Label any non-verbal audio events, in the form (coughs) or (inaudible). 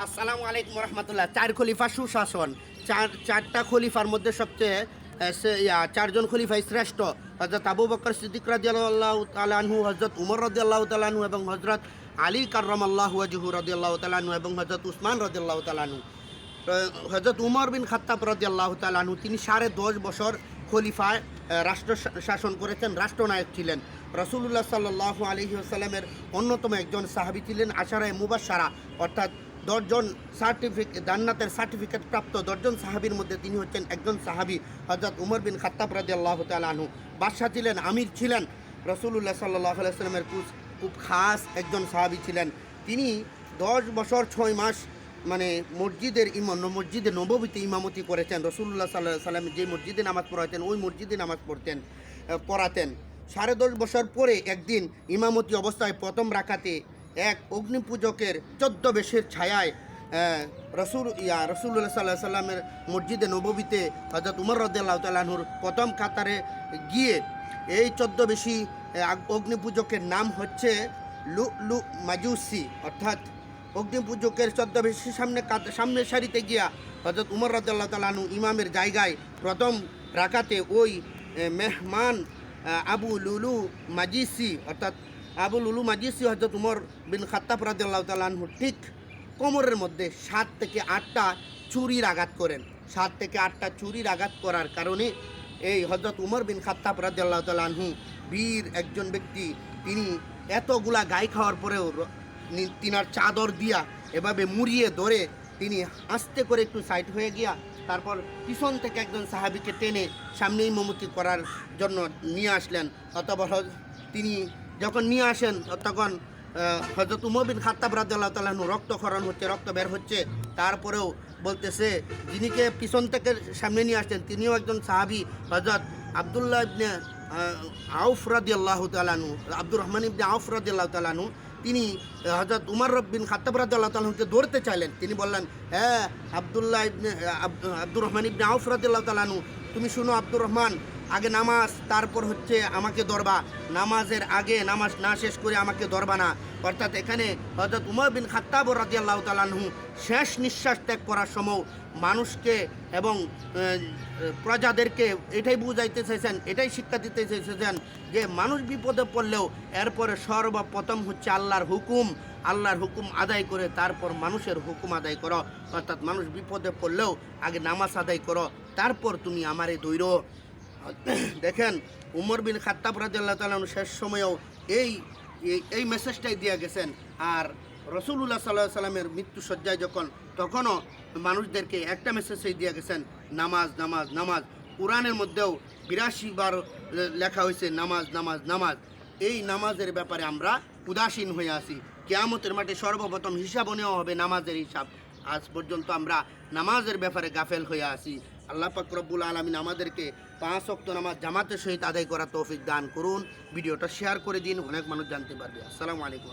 আসসালামু আলাইকুম রহমতুল্লাহ। চার খলিফা সুশাসন। চার, চারটা খলিফার মধ্যে সবচেয়ে চারজন খলিফাই শ্রেষ্ঠ। হজরত আবু বকর সিদ্দিক রাজি আল্লাহ তালানহু হজরত উমর রদি আল্লাহ তালানহু এবং হজরত আলী কার্রম আল্লাহ ওয়াজহু রদি আল্লাহ তালানহু এবং হজরত উসমান রদি আল্লাহ তালানহু হজরত উমর বিন খাত্তাব রদি আল্লাহ তালানহু তিনি সাড়ে দশ বছর খলিফায় রাষ্ট্র শাসন করেছেন, রাষ্ট্রনায়ক ছিলেন। রসুল্লাহ সাল্লাহ আলহি আসাল্লামের অন্যতম একজন সাহাবি ছিলেন আশারায় মুবাসারা অর্থাৎ দশজন সার্টিফিকেট জান্নাতের সার্টিফিকেট প্রাপ্ত দশজন সাহাবির মধ্যে তিনি হচ্ছেন একজন সাহাবি হজরত উমর বিন খাত্তাব রাজি আল্লাহ তালাহু বাদশাহ ছিলেন, আমির ছিলেন। রসুল্লাহ সাল্লাহ আলাইস্লামের খুব খুব খাস একজন সাহাবি ছিলেন। তিনি দশ বছর ছয় মাস মানে মসজিদের ইমাম, মসজিদে নববীতে ইমামতি করেছেন। রসুল্লাহ সাল্লাহ সাল্লাম যে মসজিদে নামাজ পড়াতেন, ওই মসজিদে নামাজ পড়তেন পড়াতেন। সাড়ে দশ বছর পরে একদিন ইমামতি অবস্থায় প্রথম রাখাতে এক অগ্নিপূজকের চোদ্দ বেশের ছায়ায় রসুল, ইয়া রসুল্লাহ সাল্লাহ সাল্লামের মসজিদে নববীতে হজরত উমর রদ্দাল্লাহ তালাহুর প্রথম কাতারে গিয়ে এই চোদ্দ বেশি অগ্নিপূজকের নাম হচ্ছে লু লু মাজুসি। অর্থাৎ অগ্নিপূজকের চোদ্দ বেশি সামনে সামনের সারিতে গিয়া হজরত উমর রদ্দাল্লাহ তালাহু ইমামের জায়গায় প্রথম রাখাতে ওই মেহমান আবু লুলু মাজিসি, অর্থাৎ আবু লুলু মাজিসি হজরত উমর বিন খাত্তাব রাদিয়াল্লাহু তাআলাহু ঠিক কোমরের মধ্যে সাত থেকে আটটা চুরির আঘাত করেন। সাত থেকে আটটা চুরির আঘাত করার কারণে এই হজরত উমর বিন খাত্তাব রাদিয়াল্লাহু তাআলাহু বীর একজন ব্যক্তি, তিনি এতগুলা গায়ে খাওয়ার পরেও তিনার চাদর দিয়া এভাবে মুড়িয়ে ধরে তিনি আস্তে করে একটু সাইড হয়ে গিয়া তারপর পিছন থেকে একজন সাহাবিকে টেনে সামনেই ইমামতি করার জন্য নিয়ে আসলেন। অতপর হজ- তিনি যখন নিয়ে আসেন, তখন হজরত উমর বিন খাত্তাব রাদিয়াল্লাহু তাআলাহু রক্তক্ষরণ হচ্ছে, রক্ত বের হচ্ছে। তারপরেও বলতেছে যিনিকে পিছন থেকে সামনে নিয়ে আসছেন, তিনিও একজন সাহাবি হজরত আবদুল্লাহ ইবনে আউফ রাদিয়াল্লাহু তাআলাহু আব্দুর রহমান ইবনে আউফ রাদিয়াল্লাহু তাআলাহু তিনি হজরত উমর রব্বিন খাত্তাব রাদিয়াল্লাহু তাআলাহুকে ধরতে চাইলেন। তিনি বললেন হ্যাঁ আবদুল্লাহ ইবনে, আব- আব্দুর রহমান ইবনে আউফ রাদিয়াল্লাহু তাআলাহু তুমি শুনো আব্দুর রহমান আগে নামাজ, তারপর হচ্ছে আমাকে দরবা। নামাজের আগে নামাজ না শেষ করে আমাকে দরবা না। অর্থাৎ এখানে হজরত উমর বিন খাত্তাব রাদিয়াল্লাহু তাআলাহু শেষ নিঃশ্বাস ত্যাগ করার সময় মানুষকে এবং প্রজাদেরকে এটাই বুঝাইতে চাইছেন, এটাই শিক্ষা দিতে চাইছেন যে মানুষ বিপদে পড়লেও এরপরে সর্বপ্রথম হচ্ছে আল্লাহর হুকুম আল্লাহর হুকুম আদায় করে তারপর মানুষের হুকুম আদায় করো। অর্থাৎ মানুষ বিপদে পড়লেও আগে নামাজ আদায় করো, তারপর তুমি আমারে দৈর (coughs) দেখেন, উমর বিন খাত্তাব রাদিয়াল্লাহু তাআলা শেষ সময়েও এই, এই- মেসেজটাই দিয়ে গেছেন। আর রসুল্লাহ সাল্লাহ সাল্লামের মৃত্যু সজ্জায় যখন, তখনও মানুষদেরকে একটা মেসেজই দিয়ে গেছেন, নামাজ নামাজ নামাজ। কোরআনের মধ্যেও বিরাশি বার লেখা হয়েছে, নামাজ নামাজ নামাজ। এই নামাজের ব্যাপারে আমরা উদাসীন হয়ে আসি কেয়ামতের মাঠে সর্বপ্রথম হিসাব নেওয়া হবে নামাজের হিসাব। আজ পর্যন্ত আমরা নামাজের ব্যাপারে গাফেল হয়ে আসি আল্লাহ পাক রব্বুল আলমিন আমাদেরকে পাঁচ অক্ত নামাজ জামাতের সহিত আদায় করা তৌফিক দান করুন। ভিডিওটা শেয়ার করে দিন, অনেক মানুষ জানতে পারবে। আসসালামু আলাইকুম।